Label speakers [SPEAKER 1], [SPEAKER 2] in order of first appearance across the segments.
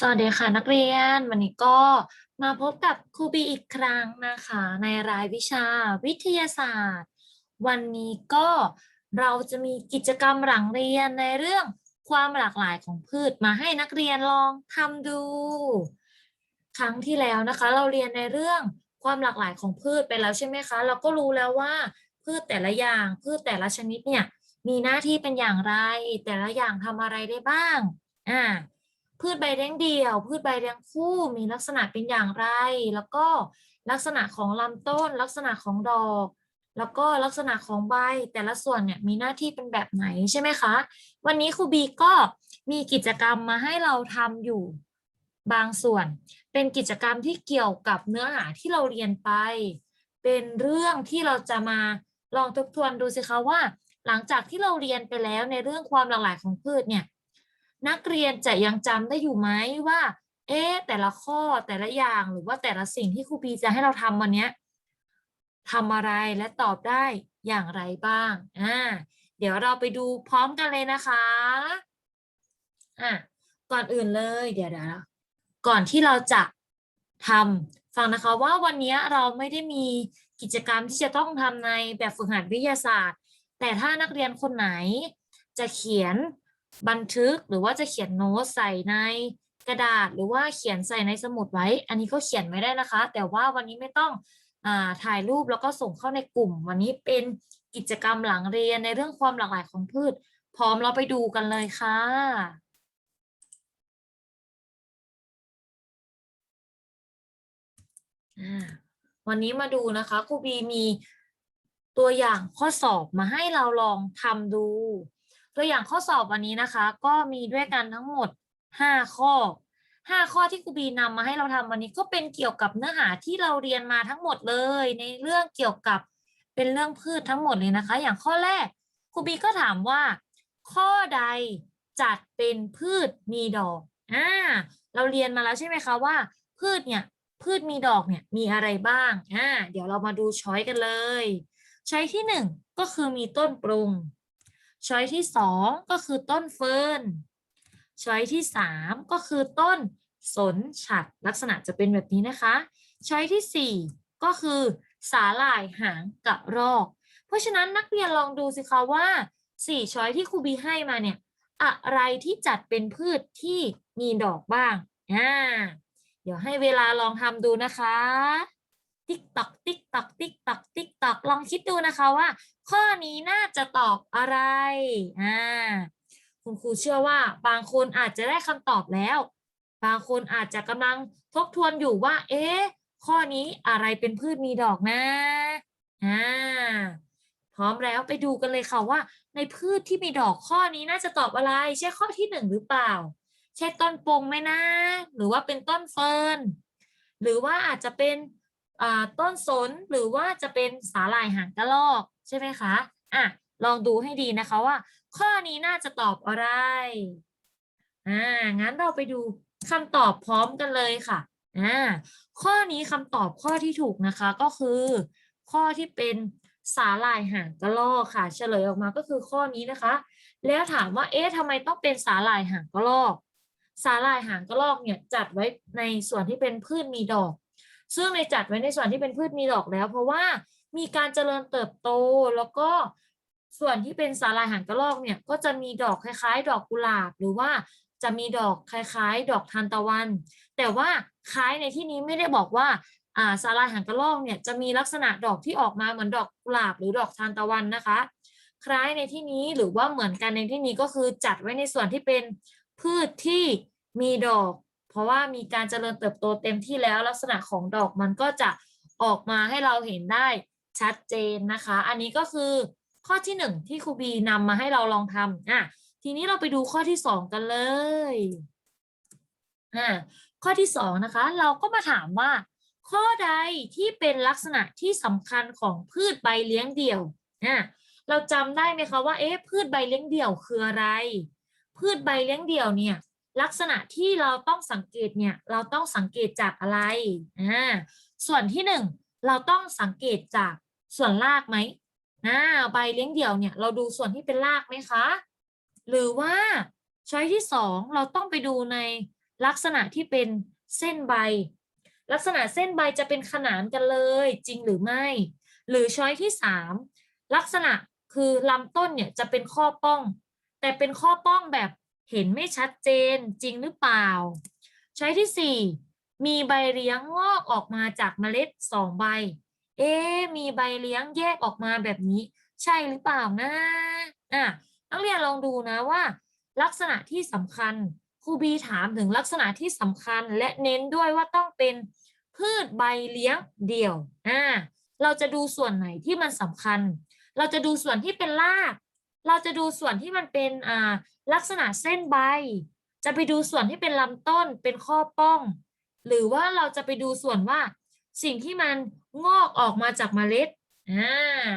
[SPEAKER 1] สวัสดีค่ะนักเรียน วันนี้ก็มาพบกับครูบีอีกครั้งนะคะ ในรายวิชาวิทยาศาสตร์ วันนี้ก็เราจะมีกิจกรรมหลังเรียนในเรื่องความหลากหลายของพืชมาให้นักเรียนลองทำดู ครั้งที่แล้วนะคะ เราเรียนในเรื่องความหลากหลายของพืชไปแล้วใช่ไหมคะ เราก็รู้แล้วว่าพืชแต่ละอย่าง พืชแต่ละชนิดเนี่ยมีหน้าที่เป็นอย่างไร แต่ละอย่างทำอะไรได้บ้างอ่า พืชใบเลี้ยงเดี่ยว พืชใบเลี้ยงคู่มีลักษณะเป็นอย่างไร แล้วก็ลักษณะของลำต้น ลักษณะของดอก แล้วก็ลักษณะของใบแต่ละส่วนเนี่ยมีหน้าที่เป็นแบบไหนใช่ไหมคะ วันนี้ครูบีก็มีกิจกรรมมาให้เราทำอยู่บางส่วน เป็นกิจกรรมที่เกี่ยวกับเนื้อหาที่เราเรียนไป เป็นเรื่องที่เราจะมาลองทบทวนดูสิคะว่า หลังจากที่เราเรียนไปแล้วในเรื่องความหลากหลายของพืชเนี่ย นักเรียนจะยังจำได้อยู่ไหมว่า เอ๊ะแต่ละข้อแต่ละอย่างหรือว่าแต่ละสิ่งที่ครูปีจะให้เราทำวันนี้ทำอะไรและตอบได้อย่างไรบ้างอ่าเดี๋ยวเราไปดูพร้อมกันเลยนะคะอะก่อนอื่นเลยเดี๋ยวเดี๋ยวก่อนที่เราจะทำฟังนะคะว่าวันนี้เราไม่ได้มีกิจกรรมที่จะต้องทำในแบบฝึกหัดวิทยาศาสตร์ แต่ถ้านักเรียนคนไหนจะเขียน บันทึกหรือว่าจะเขียนโน้ตใส่ในกระดาษหรือว่าเขียนใส่ในสมุดไว้ อันนี้ก็เขียนไม่ได้นะคะ แต่ว่าวันนี้ไม่ต้องอถ่ายรูปแล้วก็ส่งเข้าในกลุ่ม วันนี้เป็นกิจกรรมหลังเรียนในเรื่องความหลากหลายของพืช พร้อมเราไปดูกันเลยค่ะวันนี้มาดูนะคะครูบีมีตัวอย่างข้อสอบมาให้เราลองทำดู ตัวอย่างข้อสอบวันนี้นะคะ ก็มีด้วยกันทั้งหมด 5 ข้อ 5 ข้อที่ครูบีนำมาให้เราทำวันนี้ก็เป็นเกี่ยวกับเนื้อหาที่เราเรียนมาทั้งหมดเลย ในเรื่องเกี่ยวกับเป็นเรื่องพืชทั้งหมดเลยนะคะ อย่างข้อแรกครูบีก็ถามว่า ข้อใดจัดเป็นพืชมีดอกอ่าเราเรียนมาแล้วใช่ไหมคะว่า พืชเนี่ยพืชมีดอกเนี่ยมีอะไรบ้างอ่าเดี๋ยวเรามาดูช้อยกันเลยช้อยที่หนึ่งก็คือมีต้นปรุง ช้อยที่สองก็คือต้นเฟิร์นช้อยที่สามก็คือต้นสนฉัดลักษณะจะเป็นแบบนี้นะคะ ช้อยที่สี่ก็คือสาหร่ายหางกระรอก เพราะฉะนั้นนักเรียนลองดูสิคะว่าสี่ช้อยที่ครูบีให้มาเนี่ย อะไรที่จัดเป็นพืชที่มีดอกบ้างอ่าเดี๋ยวให้เวลาลองทำดูนะคะ ติ๊กตอกติ๊กตอกติ๊กตอกติ๊กตอกลองคิดดูนะคะว่า ข้อนี้น่าจะตอบอะไรอ่าคุณครูเชื่อว่าบางคนอาจจะได้คำตอบแล้ว บางคนอาจจะกำลังทบทวนอยู่ว่า เอ๊ะข้อนี้อะไรเป็นพืชมีดอกนะอ่าพร้อมแล้วไปดูกันเลยค่ะว่า ในพืชที่มีดอกข้อนี้น่าจะตอบอะไร ใช่ข้อที่หนึ่งหรือเปล่า ใช่ต้นปงไหมนะ หรือว่าเป็นต้นเฟิร์นหรือว่าอาจจะเป็น ต้นสนหรือว่าจะเป็นสาหร่ายหางกระรอกใช่ไหมคะอะลองดูให้ดีนะคะว่า ข้อนี้น่าจะตอบอะไรอ่างั้นเราไปดูคำตอบพร้อมกันเลยค่ะอ่าข้อนี้คำตอบข้อที่ถูกนะคะก็คือ ข้อที่เป็นสาหร่ายหางกระรอกค่ะ เฉลยออกมาก็คือข้อนี้นะคะ แล้วถามว่าเอ๊ะทำไมต้องเป็นสาหร่ายหางกระรอก สาหร่ายหางกระรอกเนี่ยจัดไว้ในส่วนที่เป็นพืชมีดอก ซึ่งในจัดไว้ในส่วนที่เป็นพืชมีดอกแล้ว เพราะว่ามีการเจริญเติบโตแล้วก็ส่วนที่เป็นสาหร่ายหางกระรอกเนี่ยก็จะมีดอกคล้ายๆ ดอกกุหลาบ หรือว่าจะมีดอกคล้ายๆ ดอกทานตะวัน แต่ว่าคล้ายในที่นี้ไม่ได้บอกว่าอ่าสาหร่ายหางกระรอกเนี่ยจะมีลักษณะดอกที่ออกมาเหมือนดอกกุหลาบหรือดอกทานตะวันนะคะ คล้ายในที่นี้หรือว่าเหมือนกันในที่นี้ก็คือจัดไว้ในส่วนที่เป็นพืชที่มีดอก ราะว่ามีการเจริญเติบโตเต็มที่แล้วลักษณะของดอกมันก็จะออกมาให้เราเห็นได้ชัดเจนนะคะ อันนี้ก็คือข้อที่หนึ่งที่ครูบีนำมาให้เราลองทำอะทีนี้เราไปดูข้อที่สองกันเลยอ่าข้อที่สองนะคะ เราก็มาถามว่า ข้อใดที่เป็นลักษณะที่สำคัญของพืชใบเลี้ยงเดี่ยวอะเราจำได้ไหมคะว่าเอ๊ะพืชใบเลี้ยงเดี่ยวคืออะไร พืชใบเลี้ยงเดี่ยวเนี่ย ลักษณะที่เราต้องสังเกตเนี่ยเราต้องสังเกตจากอะไรอ่าส่วนที่หนึ่งเราต้องสังเกตจากส่วนรากไหมอ่าใบเลี้ยงเดี่ยวเนี่ยเราดูส่วนที่เป็นรากไหมคะ หรือว่าช้อยที่สองเราต้องไปดูในลักษณะที่เป็นเส้นใบ ลักษณะเส้นใบจะเป็นขนานกันเลย จริงหรือไม่ หรือช้อยที่สามลักษณะคือลำต้นเนี่ยจะเป็นข้อป้อง แต่เป็นข้อป้องแบบ เห็นไม่ชัดเจนจริงหรือเปล่า ช้อยที่สี่มีใบเลี้ยงงอกออกมาจากเมล็ดสองใบ เอ๊มีใบเลี้ยงแยกออกมาแบบนี้ ใช่หรือเปล่านะอะนักเรียนลองดูนะว่า ลักษณะที่สำคัญครูบีถามถึงลักษณะที่สำคัญและเน้นด้วยว่าต้องเป็นพืชใบเลี้ยงเดี่ยวอ่าเราจะดูส่วนไหนที่มันสำคัญ เราจะดูส่วนที่เป็นราก เราจะดูส่วนที่มันเป็นอ่าลักษณะเส้นใบ จะไปดูส่วนที่เป็นลำต้นเป็นข้อป้อง หรือว่าเราจะไปดูส่วนว่า สิ่งที่มันงอกออกมาจากเมล็ดอ่า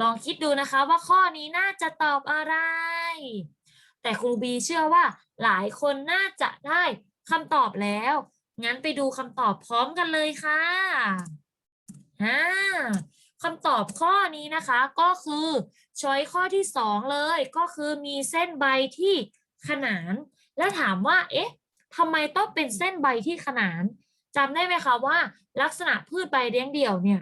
[SPEAKER 1] ลองคิดดูนะคะว่าข้อนี้น่าจะตอบอะไร แต่ครูบีเชื่อว่า หลายคนน่าจะได้คำตอบแล้ว งั้นไปดูคำตอบพร้อมกันเลยค่ะอ่า คำตอบข้อนี้นะคะก็คือช้อยข้อที่สองเลยก็คือมีเส้นใบที่ขนาน แล้วถามว่าเอ๊ะทำไมต้องเป็นเส้นใบที่ขนานจำได้ไหมคะว่า ลักษณะพืชใบเลี้ยงเดี่ยวเนี่ย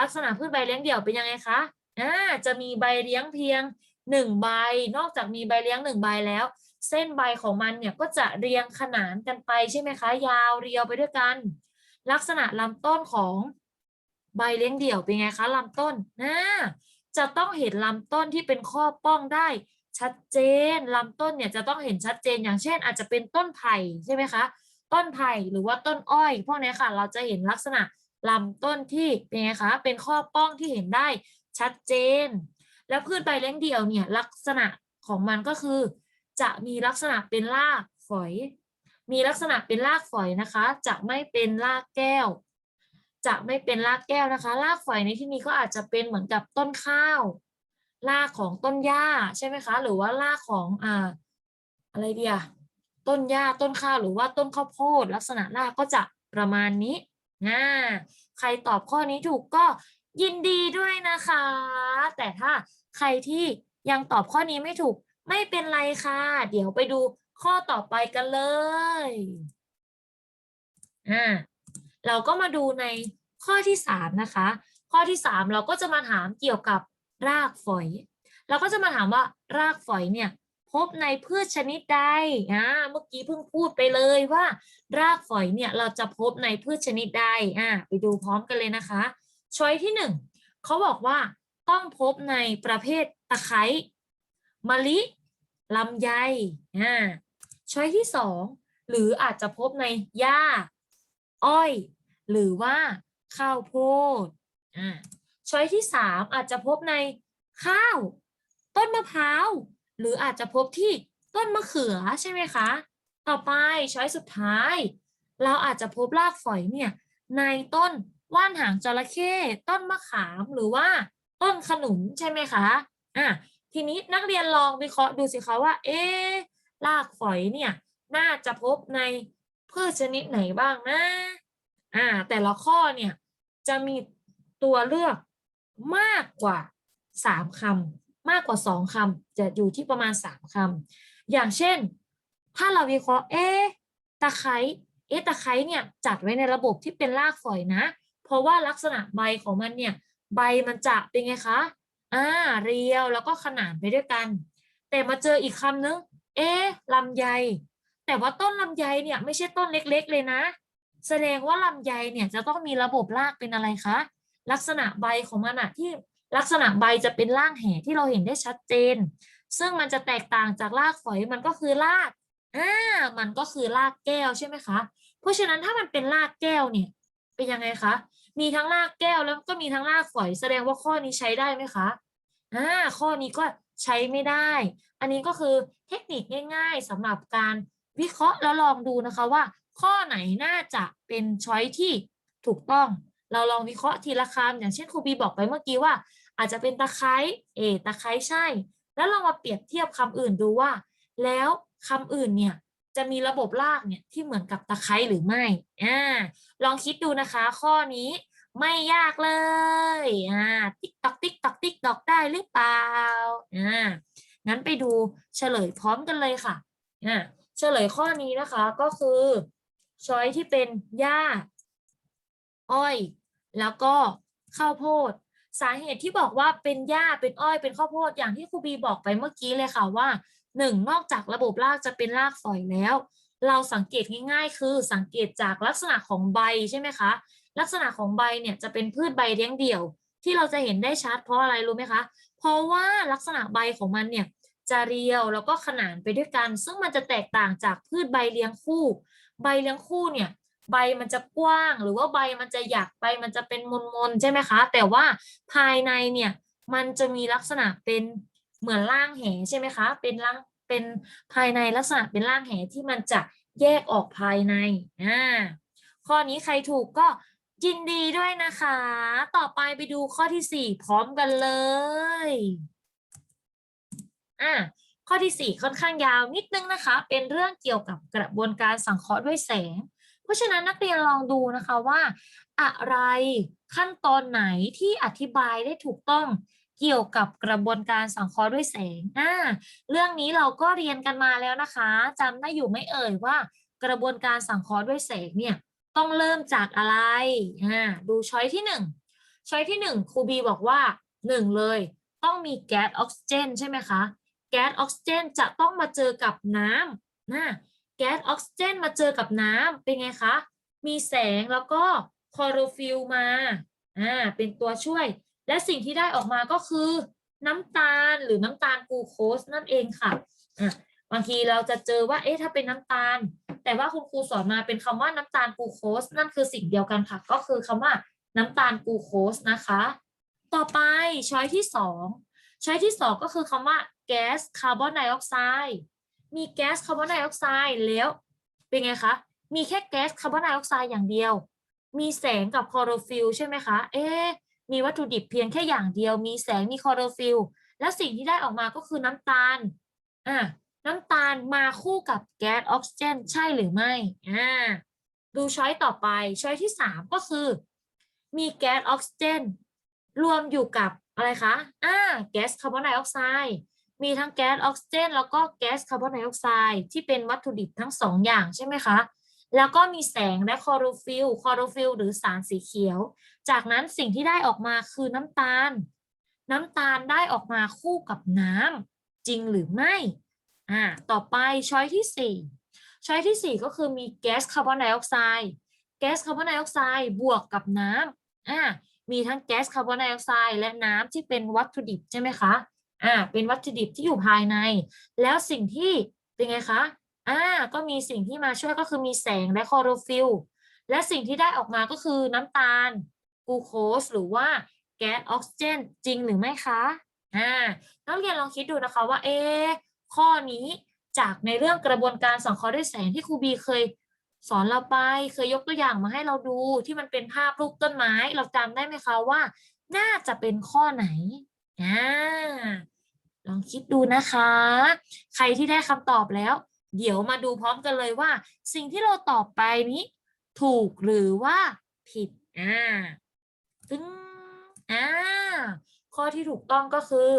[SPEAKER 1] ลักษณะพืชใบเลี้ยงเดี่ยวเป็นยังไงคะอ่าจะมีใบเลี้ยงเพียงหนึ่งใบ นอกจากมีใบเลี้ยงหนึ่งใบแล้ว เส้นใบของมันเนี่ยก็จะเรียงขนานกันไปใช่ไหมคะ ยาวเรียวไปด้วยกัน ลักษณะลำต้นของ ใบเลี้ยงเดี่ยวเป็นไงคะลำต้นนะจะต้องเห็นลำต้นที่เป็นข้อป้องได้ชัดเจนลำต้นเนี่ยจะต้องเห็นชัดเจนอย่างเช่น อาจจะเป็นต้นไผ่ใช่ไหมคะ ต้นไผ่หรือว่าต้นอ้อยพวกนี้ค่ะ เราจะเห็นลักษณะลำต้นที่เป็นไงคะเป็นข้อป้องที่เห็นได้ชัดเจน แล้วพืชใบเลี้ยงเดี่ยวเนี่ยลักษณะของมันก็คือ จะมีลักษณะเป็นรากฝอย มีลักษณะเป็นรากฝอยนะคะ จะไม่เป็นรากแก้ว จะไม่เป็นรากแก้วนะคะ รากฝอยในที่นี้ก็อาจจะเป็นเหมือนกับต้นข้าว รากของต้นหญ้าใช่ไหมคะ หรือว่ารากของอ่าอะไรเดียต้นหญ้าต้นข้าวหรือว่าต้นข้าวโพด ลักษณะรากก็จะประมาณนี้นะใครตอบข้อนี้ถูกก็ยินดีด้วยนะคะ แต่ถ้าใครที่ยังตอบข้อนี้ไม่ถูกไม่เป็นไรค่ะ เดี๋ยวไปดูข้อต่อไปกันเลยอ่า เราก็มาดูในข้อที่สามนะคะ ข้อที่สามเราก็จะมาถามเกี่ยวกับรากฝอย เราก็จะมาถามว่ารากฝอยเนี่ยพบในพืชชนิดใดอ่าเมื่อกี้เพิ่งพูดไปเลยว่า รากฝอยเนี่ยเราจะพบในพืชชนิดใดอ่าไปดูพร้อมกันเลยนะคะช้อยที่หนึ่งเขาบอกว่าต้องพบในประเภทตะไคร้มะลิลำไยอ่าช้อยที่สองหรืออาจจะพบในหญ้า อ้อย หรือว่าข้าวโพดอ่าช้อยที่สามอาจจะพบในข้าว ต้นมะพร้าว หรืออาจจะพบที่ต้นมะเขือใช่ไหมคะ ต่อไปช้อยสุดท้าย เราอาจจะพบรากฝอยเนี่ยในต้นว่านหางจระเข้ต้นมะขามหรือว่าต้นขนุนใช่ไหมคะอะทีนี้นักเรียนลองวิเคราะห์ดูสิคะว่า เอ๊รากฝอยเนี่ยน่าจะพบในพืชชนิดไหนบ้างนะ อ่าแต่ละข้อเนี่ยจะมีตัวเลือกมากกว่าสามคำมากกว่าสองคำจะอยู่ที่ประมาณสามคำอย่างเช่น ถ้าเราวิเคราะห์เอ๊ตะไคร้เอ๊ตะไคร้เนี่ยจัดไว้ในระบบที่เป็นรากฝอยนะ เพราะว่าลักษณะใบของมันเนี่ยใบมันจะเป็นไงคะอ่าเรียวแล้วก็ขนานไปด้วยกัน แต่มาเจออีกคำนึง เอ๊ลำไย แต่ว่าต้นลำไยเนี่ยไม่ใช่ต้นเล็ก ๆ เลยนะ แสดงว่าลำไยเนี่ยจะต้องมีระบบรากเป็นอะไรคะ ลักษณะใบของมันอะที่ลักษณะใบจะเป็นร่างแห่ที่เราเห็นได้ชัดเจน ซึ่งมันจะแตกต่างจากรากฝอยมันก็คือรากอ่ามันก็คือรากแก้วใช่ไหมคะ เพราะฉะนั้นถ้ามันเป็นรากแก้วเนี่ยเป็นยังไงคะ มีทั้งรากแก้วแล้วก็มีทั้งรากฝอย แสดงว่าข้อนี้ใช้ได้ไหมคะอ่าข้อนี้ก็ใช้ไม่ได้ อันนี้ก็คือเทคนิคง่าย ๆสำหรับการวิเคราะห์แล้วลองดูนะคะว่า ข้อไหนน่าจะเป็นช้อยที่ถูกต้อง เราลองวิเคราะห์ทีละคำอย่างเช่นครูบีบอกไปเมื่อกี้ว่า อาจจะเป็นตะไคร้เอตะไคร้ใช่ แล้วลองมาเปรียบเทียบคำอื่นดูว่า แล้วคำอื่นเนี่ยจะมีระบบรากเนี่ยที่เหมือนกับตะไคร้หรือไม่อ่าลองคิดดูนะคะ ข้อนี้ไม่ยากเลยอ่าติ๊กตอกติ๊กตอกติ๊กตอกได้หรือเปล่าอ่างั้นไปดูเฉลยพร้อมกันเลยค่ะอ่าเฉลยข้อนี้นะคะก็คือ ช้อยที่เป็นหญ้า อ้อย แล้วก็ข้าวโพด สาเหตุที่บอกว่าเป็นหญ้าเป็นอ้อยเป็นข้าวโพดอย่างที่ครูบีบอกไปเมื่อกี้เลยค่ะว่าหนึ่งนอกจากระบบรากจะเป็นรากฝอยแล้ว เราสังเกตง่ายๆ คือสังเกตจากลักษณะของใบใช่ไหมคะลักษณะของใบเนี่ยจะเป็นพืชใบเลี้ยงเดี่ยว ที่เราจะเห็นได้ชัดเพราะอะไรรู้ไหมคะ เพราะว่าลักษณะใบของมันเนี่ยจะเรียวแล้วก็ขนานไปด้วยกัน ซึ่งมันจะแตกต่างจากพืชใบเลี้ยงคู่ ใบเลี้ยงคู่เนี่ยใบมันจะกว้างหรือว่าใบมันจะหยักใบมันจะเป็นมนๆใช่ไหมคะ แต่ว่าภายในเนี่ยมันจะมีลักษณะเป็นเหมือนร่างแหใช่ไหมคะ เป็นร่างเป็นภายในลักษณะเป็นร่างแหที่มันจะแยกออกภายในอ่าข้อนี้ใครถูกก็ยินดีด้วยนะคะ ต่อไปไปดูข้อที่สี่พร้อมกันเลยอ่า ข้อที่สี่ค่อนข้างยาวนิดนึงนะคะ เป็นเรื่องเกี่ยวกับกระบวนการสังเคราะห์ด้วยแสง เพราะฉะนั้นนักเรียนลองดูนะคะว่า อะไรขั้นตอนไหนที่อธิบายได้ถูกต้องเกี่ยวกับกระบวนการสังเคราะห์ด้วยแสงอ่าเรื่องนี้เราก็เรียนกันมาแล้วนะคะจำได้อยู่ไม่เอ่ยว่า กระบวนการสังเคราะห์ด้วยแสงเนี่ยต้องเริ่มจากอะไรอ่าดูช้อยที่หนึ่งช้อยที่หนึ่งครูบีบอกว่าหนึ่งเลย ต้องมีแก๊สออกซิเจนใช่ไหมคะ แก๊สออกซิเจนจะต้องมาเจอกับน้ำนะแก๊สออกซิเจนมาเจอกับน้ำเป็นไงคะ มีแสงแล้วก็คลอโรฟิลมาอ่าเป็นตัวช่วย และสิ่งที่ได้ออกมาก็คือ น้ำตาลหรือน้ำตาลกลูโคสนั่นเองค่ะอะบางทีเราจะเจอว่าเอ๊ะถ้าเป็นน้ำตาล แต่ว่าคุณครูสอนมาเป็นคำว่าน้ำตาลกลูโคสนั่นคือสิ่งเดียวกันค่ะ ก็คือคำว่าน้ำตาลกลูโคสนะคะ ต่อไปช้อยที่สอง ช้ที่สองก็คือคำว่าแก๊สคาร์บอนไดออกไซด์มีแก๊สคาร์บอนไดออกไซด์แล้วเป็นไงคะ มีแค่แก๊สคาร์บอนไดออกไซด์อย่างเดียว มีแสงกับคลอโรฟิลใช่ไหมคะ เอ๊มีวัตถุดิบเพียงแค่อย่างเดียว มีแสงมีคลอโรฟิลแล้วสิ่งที่ได้ออกมาก็คือน้ำตาลอะน้ำตาลมาคู่กับแก๊สออกซิเจนใช่หรือไม่อ่าดูช้อยต่อไปช้อยที่สามก็คือ มีแก๊สออกซิเจนรวมอยู่กับ อะไรคะอ่าแก๊สคาร์บอนไดออกไซด์มีทั้งแก๊สออกซิเจนแล้วก็แก๊สคาร์บอนไดออกไซด์ที่เป็นวัตถุดิบทั้งสองอย่างใช่ไหมคะ แล้วก็มีแสงและคลอโรฟิลคลอโรฟิลหรือสารสีเขียว จากนั้นสิ่งที่ได้ออกมาคือน้ำตาล น้ำตาลได้ออกมาคู่กับน้ำจริงหรือไม่อ่าต่อไปช้อยที่สี่ช้อยที่สี่ก็คือมีแก๊สคาร์บอนไดออกไซด์แก๊สคาร์บอนไดออกไซด์บวกกับน้ำอ่า มีทั้งแก๊สคาร์บอนไดออกไซด์และน้ำที่เป็นวัตถุดิบใช่ไหมคะอ่าเป็นวัตถุดิบที่อยู่ภายใน แล้วสิ่งที่เป็นไงคะอ่าก็มีสิ่งที่มาช่วยก็คือมีแสงและคลอโรฟิลและสิ่งที่ได้ออกมาก็คือน้ำตาลกูโคสหรือว่าแก๊สออกซิเจนจริงหรือไม่คะอ่านักเรียนลองคิดดูนะคะว่าเอ๊ข้อนี้จากในเรื่องกระบวนการสังเคราะห์ด้วยแสงที่ครูบีเคย สอนเราไปเคยยกตัวอย่างมาให้เราดูที่มันเป็นภาพรูปต้นไม้ เราจำได้ไหมคะว่า น่าจะเป็นข้อไหนอ่าลองคิดดูนะคะ ใครที่ได้คำตอบแล้ว เดี๋ยวมาดูพร้อมกันเลยว่า สิ่งที่เราตอบไปนี้ ถูกหรือว่าผิดอ่าตึ้งอ่าข้อที่ถูกต้องก็คือ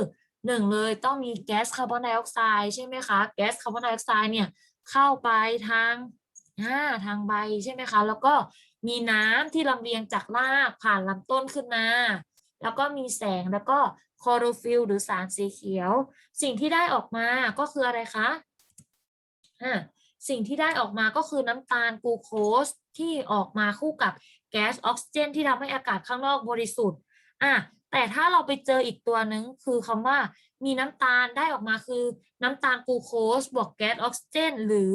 [SPEAKER 1] หนึ่งเลยต้องมีแก๊สคาร์บอนไดออกไซด์ใช่ไหมคะ แก๊สคาร์บอนไดออกไซด์เนี่ยเข้าไปทาง ทางใบใช่ไหมคะ แล้วก็มีน้ำที่ลำเลียงจากรากผ่านลำต้นขึ้นมา แล้วก็มีแสงแล้วก็คลอโรฟิลหรือสารสีเขียว สิ่งที่ได้ออกมาก็คืออะไรคะอ่าสิ่งที่ได้ออกมาก็คือน้ำตาลกลูโคสที่ออกมาคู่กับแก๊สออกซิเจน ที่ทำให้อากาศข้างนอกบริสุทธิ์อะแต่ถ้าเราไปเจออีกตัวหนึ่งคือคำว่ามีน้ำตาลได้ออกมาคือน้ำตาลกลูโคสบวกแก๊สออกซิเจน หรือ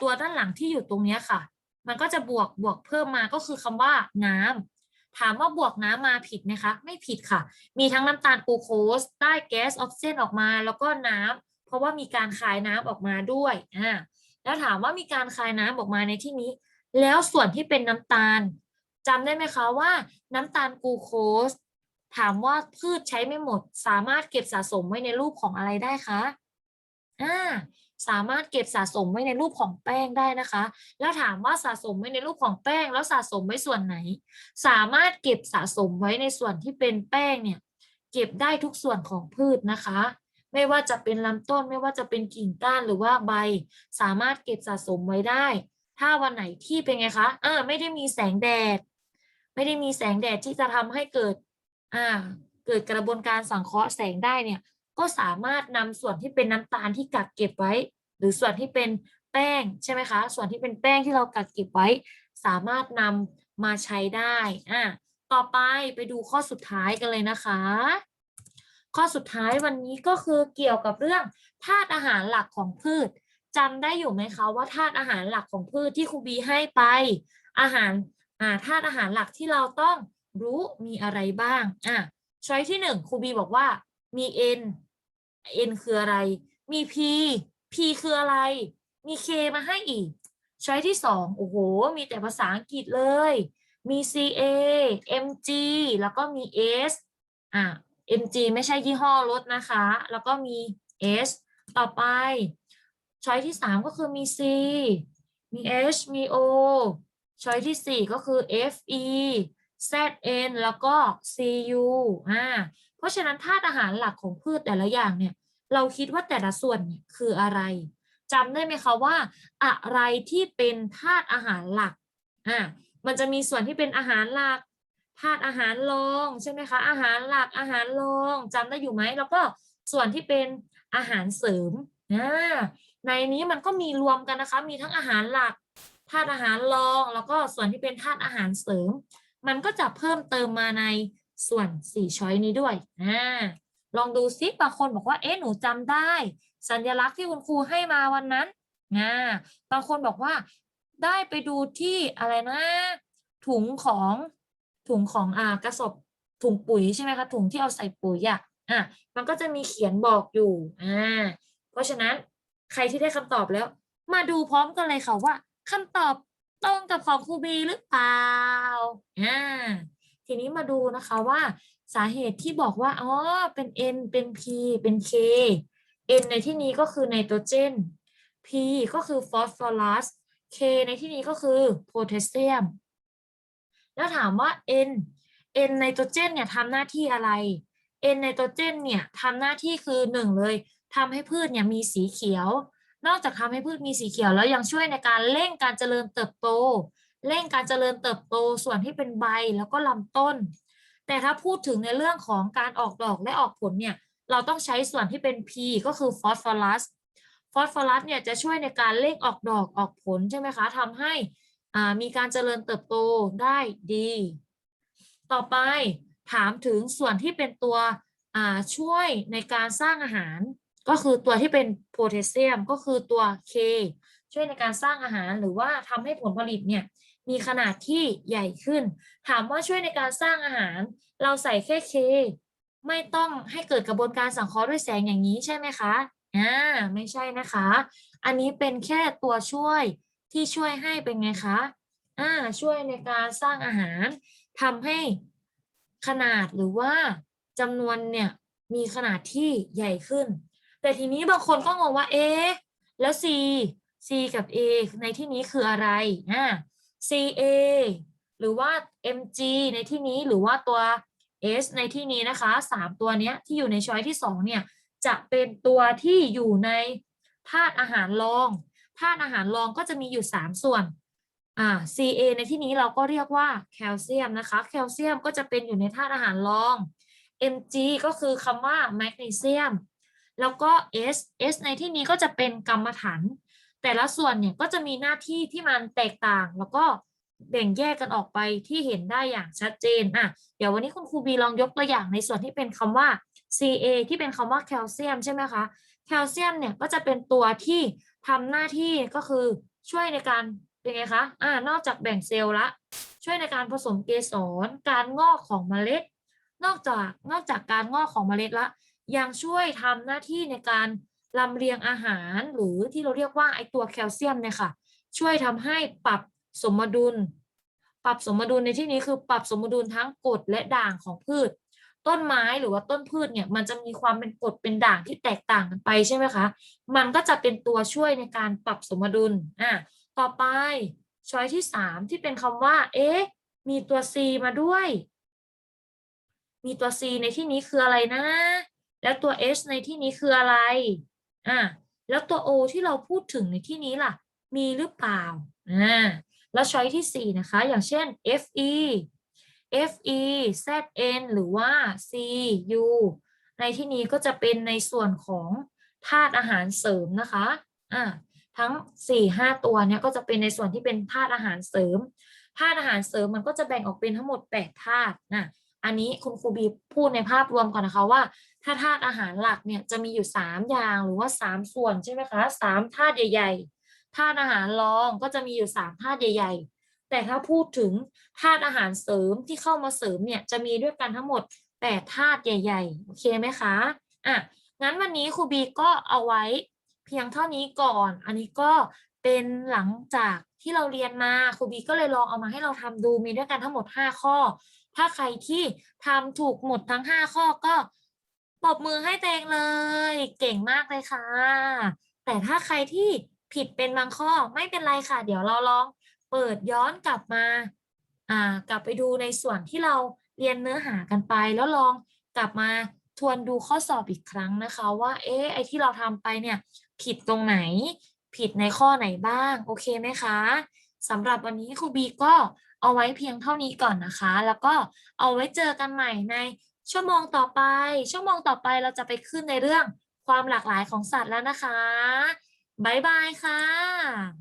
[SPEAKER 1] ตัวด้านหลังที่อยู่ตรงนี้ค่ะ มันก็จะบวกบวกเพิ่มมาก็คือคำว่าน้ำถามว่าบวกน้ำมาผิดไหมคะ ไม่ผิดค่ะ มีทั้งน้ำตาลกูโคสได้แก๊สออกซิเจนออกมา แล้วก็น้ำเพราะว่ามีการคายน้ำออกมาด้วยอ่าแล้วถามว่ามีการคายน้ำออกมาในที่นี้ แล้วส่วนที่เป็นน้ำตาลจำได้ไหมคะว่า น้ำตาลกูโคสถามว่าพืชใช้ไม่หมด สามารถเก็บสะสมไว้ในรูปของอะไรได้คะอ่า สามารถเก็บสะสมไว้ในรูปของแป้งได้นะคะ แล้วถามว่าสะสมไว้ในรูปของแป้ง แล้วสะสมไว้ส่วนไหน สามารถเก็บสะสมไว้ในส่วนที่เป็นแป้งเนี่ยเก็บได้ทุกส่วนของพืชนะคะ ไม่ว่าจะเป็นลำต้นไม่ว่าจะเป็นกิ่งก้านหรือว่าใบ สามารถเก็บสะสมไว้ได้ ถ้าวันไหนที่เป็นไงคะอ่าไม่ได้มีแสงแดด ไม่ได้มีแสงแดดที่จะทำให้เกิดอ่าเกิดกระบวนการสังเคราะห์แสงได้เนี่ย ก็สามารถนำส่วนที่เป็นน้ำตาลที่กักเก็บไว้ หรือส่วนที่เป็นแป้งใช่ไหมคะ ส่วนที่เป็นแป้งที่เรากักเก็บไว้ สามารถนำมาใช้ได้อะต่อไปไปดูข้อสุดท้ายกันเลยนะคะ ข้อสุดท้ายวันนี้ก็คือเกี่ยวกับเรื่องธาตุอาหารหลักของพืชจำได้อยู่ไหมคะว่าธาตุอาหารหลักของพืชที่ครูบีให้ไป อาหารอ่าธาตุอาหารหลักที่เราต้องรู้มีอะไรบ้างอะช้อยที่หนึ่งครูบีบอกว่ามี N N คืออะไร มี P P คืออะไร มี K มาให้อีก ช้อยที่สองโอ้โห มีแต่ภาษาอังกฤษเลย มี CA MG แล้วก็มี S อะ MG ไม่ใช่ยี่ห้อรถนะคะ แล้วก็มี S ต่อไป ช้อยที่สามก็คือมี C มี H มี O ช้อยที่สี่ก็คือ FE ZN แล้วก็ CU อ่า เพราะฉะนั้นธาตุอาหารหลักของพืชแต่ละอย่างเนี่ย เราคิดว่าแต่ละส่วนเนี่ยคืออะไรจำได้ไหมคะว่า อะไรที่เป็นธาตุอาหารหลักอ่ามันจะมีส่วนที่เป็นอาหารหลักธาตุอาหารรองใช่ไหมคะอาหารหลักอาหารรองจำได้อยู่ไหมแล้วก็ส่วนที่เป็นอาหารเสริมอ่าในนี้มันก็มีรวมกันนะคะ มีทั้งอาหารหลักธาตุอาหารรอง แล้วก็ส่วนที่เป็นธาตุอาหารเสริม มันก็จะเพิ่มเติมมาใน ส่วนสี่ช้อยนี้ด้วยอ่าลองดูซิบางคนบอกว่า เอ๊ะ หนูจำได้ สัญลักษณ์ที่คุณครูให้มาวันนั้นอ่าบางคนบอกว่า ได้ไปดูที่อะไรนะ ถุงของถุงของอ่ากระสอบถุงปุ๋ยใช่ไหมคะ ถุงที่เอาใส่ปุ๋ยอะอะมันก็จะมีเขียนบอกอยู่อ่าเพราะฉะนั้นใครที่ได้คำตอบแล้ว มาดูพร้อมกันเลยค่ะว่าคำตอบตรงกับของครูบีหรือเปล่าอ่า ทีนี้มาดูนะคะว่าสาเหตุที่บอกว่าอ๋อเป็น N เป็น P เป็น K N ในที่นี้ก็คือไนโตรเจน P ก็คือฟอสฟอรัส K ในที่นี้ก็คือโพแทสเซียม แล้วถามว่า N N ไนโตรเจนเนี่ยทำหน้าที่อะไร N ไนโตรเจนเนี่ยทำหน้าที่คือหนึ่งเลยทำให้พืชเนี่ยมีสีเขียว นอกจากทำให้พืชมีสีเขียวแล้วยังช่วยในการเร่งการเจริญเติบโต เร่งการเจริญเติบโตส่วนที่เป็นใบแล้วก็ลำต้น แต่ถ้าพูดถึงในเรื่องของการออกดอกและออกผลเนี่ยเราต้องใช้ส่วนที่เป็น P ก็คือฟอสฟอรัสฟอสฟอรัสเนี่ยจะช่วยในการเร่งออกดอกออกผลใช่ไหมคะทำให้มีการเจริญเติบโตได้ดี ต่อไปถามถึงส่วนที่เป็นตัวช่วยในการสร้างอาหาร ก็คือตัวที่เป็นโพแทสเซียมก็คือตัว K ช่วยในการสร้างอาหารหรือว่าทำให้ผลผลิตเนี่ย มีขนาดที่ใหญ่ขึ้น ถามว่าช่วยในการสร้างอาหาร เราใส่แค่ K ไม่ต้องให้เกิดกระบวนการสังเคราะห์ด้วยแสงอย่างนี้ใช่ไหมคะอ่าไม่ใช่นะคะ อันนี้เป็นแค่ตัวช่วยที่ช่วยให้เป็นไงคะอ่าช่วยในการสร้างอาหารทำให้ขนาดหรือว่าจำนวนเนี่ยมีขนาดที่ใหญ่ขึ้น แต่ทีนี้บางคนก็งงว่าเอ๊ะแล้ว C C กับ A ในที่นี้คืออะไรอ่า CA หรือว่า MG ในที่นี้หรือว่าตัว S ในที่นี้นะคะสามตัวเนี้ยที่อยู่ในช้อยที่สองเนี่ย จะเป็นตัวที่อยู่ในธาตุอาหารรองธาตุอาหารรองก็จะมีอยู่ 3 ส่วนอ่า Ca ในที่นี้เราก็เรียกว่าแคลเซียมนะคะ แคลเซียมก็จะเป็นอยู่ในธาตุอาหารรอง Mg ก็คือคำว่าแมกนีเซียม แล้วก็ S S ในที่นี้ก็จะเป็นกรรมฐาน แต่ละส่วนเนี่ยก็จะมีหน้าที่ที่มันแตกต่างแล้วก็แบ่งแยกกันออกไปที่เห็นได้อย่างชัดเจนอะเดี๋ยววันนี้คุณครูบีลองยกตัวอย่างในส่วนที่เป็นคำว่า Ca ที่เป็นคำว่าแคลเซียมใช่ไหมคะแคลเซียมเนี่ยก็จะเป็นตัวที่ทำหน้าที่ก็คือช่วยในการเป็นไงคะอ่านอกจากแบ่งเซลล์ละ ช่วยในการผสมเกสรการงอกของเมล็ด นอกจากนอกจากการงอกของเมล็ดละ ยังช่วยทำหน้าที่ในการ ลำเลียงอาหารหรือที่เราเรียกว่าไอตัวแคลเซียมเนี่ยค่ะ ช่วยทำให้ปรับสมดุล ปรับสมดุลในที่นี้คือปรับสมดุลทั้งกรดและด่างของพืช ต้นไม้หรือว่าต้นพืชเนี่ยมันจะมีความเป็นกรดเป็นด่างที่แตกต่างกันไปใช่ไหมคะ มันก็จะเป็นตัวช่วยในการปรับสมดุลอะต่อไปช้อยที่สามที่เป็นคำว่า เอ๊ะ มีตัว C มาด้วย มีตัว C ในที่นี้คืออะไรนะ แล้วตัว h ในที่นี้คืออะไร อ่าแล้วตัว o ที่เราพูดถึงในที่นี้ล่ะ มีหรือเปล่าอ่าแล้วช้อยที่ 4 นะคะ อย่างเช่น fe fe zn หรือว่า cu ในที่นี้ก็จะเป็นในส่วนของธาตุอาหารเสริมนะคะอ่าทั้ง 4 5 ตัวเนี่ยก็จะเป็นในส่วนที่เป็นธาตุอาหารเสริมธาตุอาหารเสริมมันก็จะแบ่งออกเป็นทั้งหมด 8 ธาตุนะ อันนี้คุณครูบีพูดในภาพรวมก่อนนะคะว่า ถ้าธาตุอาหารหลักเนี่ยจะมีอยู่ 3 อย่างหรือว่า 3 ส่วนใช่ไหมคะสามธาตุใหญ่ๆธาตุอาหารรองก็จะมีอยู่3ธาตุใหญ่ ๆ แต่ถ้าพูดถึงธาตุอาหารเสริมที่เข้ามาเสริมเนี่ยจะมีด้วยกันทั้งหมด8ธาตุใหญ่ ๆ โอเคไหมคะอะงั้นวันนี้ครูบีก็เอาไว้เพียงเท่านี้ก่อน อันนี้ก็เป็นหลังจากที่เราเรียนมาครูบีก็เลยลองเอามาให้เราทำดูมีด้วยกันทั้งหมด 5 ข้อ ถ้าใครที่ทำถูกหมดทั้ง 5 ข้อก็ปรบมือให้ตัวเองเลย เก่งมากเลยค่ะ แต่ถ้าใครที่ผิดเป็นบางข้อไม่เป็นไรค่ะ เดี๋ยวเราลองเปิดย้อนกลับมาอ่ากลับไปดูในส่วนที่เราเรียนเนื้อหากันไป แล้วลองกลับมาทวนดูข้อสอบอีกครั้งนะคะ ว่า เอ๊ะไอที่เราทำไปเนี่ย ผิดตรงไหน ผิดในข้อไหนบ้าง โอเคไหมคะสำหรับวันนี้ครูบีก็ เอาไว้เพียงเท่านี้ก่อนนะคะ แล้วก็เอาไว้เจอกันใหม่ในชั่วโมงต่อไป ชั่วโมงต่อไปเราจะไปขึ้นในเรื่องความหลากหลายของสัตว์แล้วนะคะ บ๊ายบายค่ะ